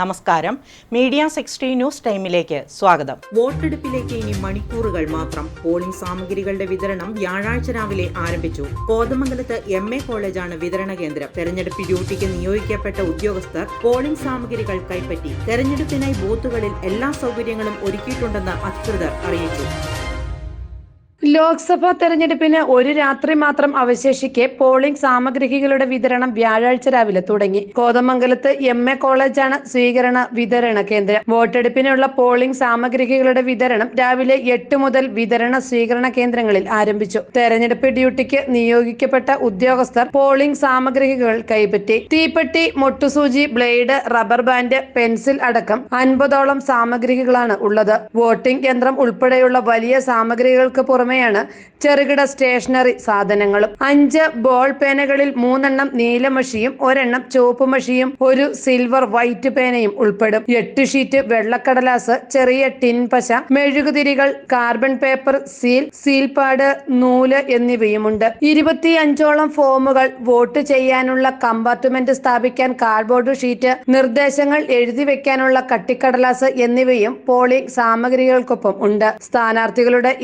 നമസ്കാരം. Media sixty news ടൈമിലേക്ക് സ്വാഗതം. വോട്ടെടുപ്പിലേക്ക് ഇനി മണിക്കൂറുകൾ മാത്രം. പോളിംഗ് സാമഗ്രികളുടെ വിതരണം വ്യാഴാഴ്ച രാവിലെ ആരംഭിച്ചു. കോതമംഗലത്ത് എം എ കോളേജാണ് വിതരണ കേന്ദ്രം. തെരഞ്ഞെടുപ്പ് ഡ്യൂട്ടിക്ക് നിയോഗിക്കപ്പെട്ട ഉദ്യോഗസ്ഥർ പോളിംഗ് സാമഗ്രികൾ കൈപ്പറ്റി. തെരഞ്ഞെടുപ്പിനായി ബൂത്തുകളിൽ എല്ലാ സൗകര്യങ്ങളും ഒരുക്കിയിട്ടുണ്ടെന്ന് അധികൃതർ അറിയിച്ചു. ലോക്സഭാ തെരഞ്ഞെടുപ്പിന് ഒരു രാത്രി മാത്രം അവശേഷിക്കെ പോളിംഗ് സാമഗ്രികളുടെ വിതരണം വ്യാഴാഴ്ച രാവിലെ തുടങ്ങി. കോതമംഗലത്ത് എം എ കോളേജാണ് സ്വീകരണ വിതരണ കേന്ദ്രം. വോട്ടെടുപ്പിനുള്ള പോളിംഗ് സാമഗ്രികളുടെ വിതരണം രാവിലെ എട്ട് മുതൽ വിതരണ സ്വീകരണ കേന്ദ്രങ്ങളിൽ ആരംഭിച്ചു. തെരഞ്ഞെടുപ്പ് ഡ്യൂട്ടിക്ക് നിയോഗിക്കപ്പെട്ട ഉദ്യോഗസ്ഥർ പോളിംഗ് സാമഗ്രികൾ കൈപ്പറ്റി. തീപ്പെട്ടി മൊട്ടുസൂചി ബ്ലേഡ് റബ്ബർ ബാൻഡ് പെൻസിൽ അടക്കം അൻപതോളം സാമഗ്രികളാണ് ഉള്ളത്. വോട്ടിംഗ് യന്ത്രം ഉൾപ്പെടെയുള്ള വലിയ സാമഗ്രികൾക്ക് പുറമെയാണ് ചെറുകിട സ്റ്റേഷനറി സാധനങ്ങളും. അഞ്ച് ബോൾ പേനകളിൽ മൂന്നെണ്ണം നീലമഷിയും ഒരെണ്ണം ചുവപ്പ് മഷിയും ഒരു സിൽവർ വൈറ്റ് പേനയും ഉൾപ്പെടും. എട്ട് ഷീറ്റ് വെള്ളക്കടലാസ് ചെറിയ ടിൻ പശ മെഴുകുതിരികൾ carbon paper seal seal pad നൂൽ എന്നിവയുമുണ്ട്. ഇരുപത്തിയഞ്ചോളം ഫോമുകൾ വോട്ട് ചെയ്യാനുള്ള കമ്പാർട്ട്മെന്റ് സ്ഥാപിക്കാൻ കാർഡ്ബോർഡ് ഷീറ്റ് നിർദ്ദേശങ്ങൾ എഴുതി വെക്കാനുള്ള കട്ടിക്കടലാസ് എന്നിവയും പോളിംഗ് സാമഗ്രികൾക്കൊപ്പം ഉണ്ട്. സ്ഥാനാർത്ഥികളുടെ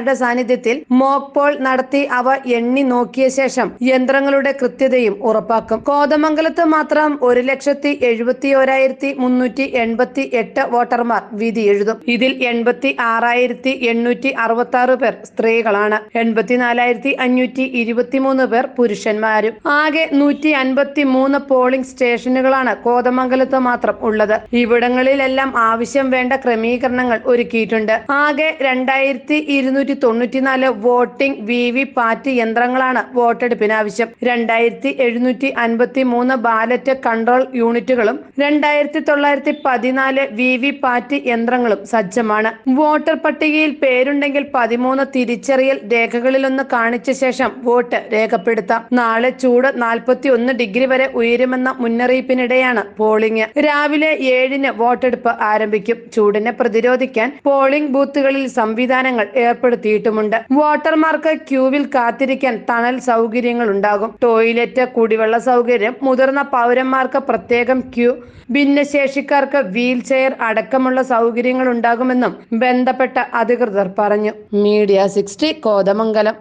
ഏജന്റുമാരുടെ സാന്നിധ്യത്തിൽ മോക് പോൾ നടത്തി അവ എണ്ണി നോക്കിയ ശേഷം യന്ത്രങ്ങളുടെ കൃത്യതയും ഉറപ്പാക്കും. കോതമംഗലത്ത് മാത്രം ഒരു ലക്ഷത്തി എഴുപത്തി ഓരായിരത്തി മുന്നൂറ്റി എൺപത്തി എട്ട് വോട്ടർമാർ വിധി എഴുതും. ഇതിൽ എൺപത്തി ആറായിരത്തി എണ്ണൂറ്റി അറുപത്തി ആറ് പേർ സ്ത്രീകളാണ്. എൺപത്തിനാലായിരത്തി അഞ്ഞൂറ്റി ഇരുപത്തിമൂന്ന് പേർ പുരുഷന്മാരും. ആകെ നൂറ്റി അൻപത്തി മൂന്ന് പോളിംഗ് സ്റ്റേഷനുകളാണ് കോതമംഗലത്ത് മാത്രം ഉള്ളത്. ഇവിടങ്ങളിലെല്ലാം ആവശ്യം വേണ്ട ക്രമീകരണങ്ങൾ ഒരുക്കിയിട്ടുണ്ട്. ആകെ രണ്ടായിരത്തി ഇരുന്നൂറ്റി തൊണ്ണൂറ്റിനാല് വോട്ടിംഗ് വി വി പാറ്റ് യന്ത്രങ്ങളാണ് വോട്ടെടുപ്പിന് ആവശ്യം രണ്ടായിരത്തി എഴുന്നൂറ്റി അൻപത്തി മൂന്ന് ബാലറ്റ് കൺട്രോൾ യൂണിറ്റുകളും രണ്ടായിരത്തി തൊള്ളായിരത്തി പതിനാല് വി വി പാറ്റ് യന്ത്രങ്ങളും സജ്ജമാണ്. വോട്ടർ പട്ടികയിൽ പേരുണ്ടെങ്കിൽ പതിമൂന്ന് തിരിച്ചറിയൽ രേഖകളിലൊന്ന് കാണിച്ച ശേഷം വോട്ട് രേഖപ്പെടുത്താം. നാളെ ചൂട് നാൽപ്പത്തി ഒന്ന് ഡിഗ്രി വരെ ഉയരുമെന്ന മുന്നറിയിപ്പിനിടെയാണ് പോളിംഗ്. രാവിലെ ഏഴിന് വോട്ടെടുപ്പ് ആരംഭിക്കും. ചൂടിനെ പ്രതിരോധിക്കാൻ പോളിംഗ് ബൂത്തുകളിൽ സംവിധാനങ്ങൾ ഏർപ്പെടുത്തിയിട്ടുമുണ്ട് വോട്ടർമാർക്ക് ക്യൂവിൽ കാത്തിരിക്കാൻ തണൽ സൗകര്യങ്ങൾ ഉണ്ടാകും ടോയ്ലറ്റ് കുടിവെള്ള സൗകര്യം മുതിർന്ന പൗരന്മാർക്ക് പ്രത്യേകം ക്യൂ ഭിന്നശേഷിക്കാർക്ക് വീൽ ചെയർ അടക്കമുള്ള സൗകര്യങ്ങൾ ഉണ്ടാകുമെന്നും ബന്ധപ്പെട്ട അധികൃതർ പറഞ്ഞു. Media sixty Kothamangalam.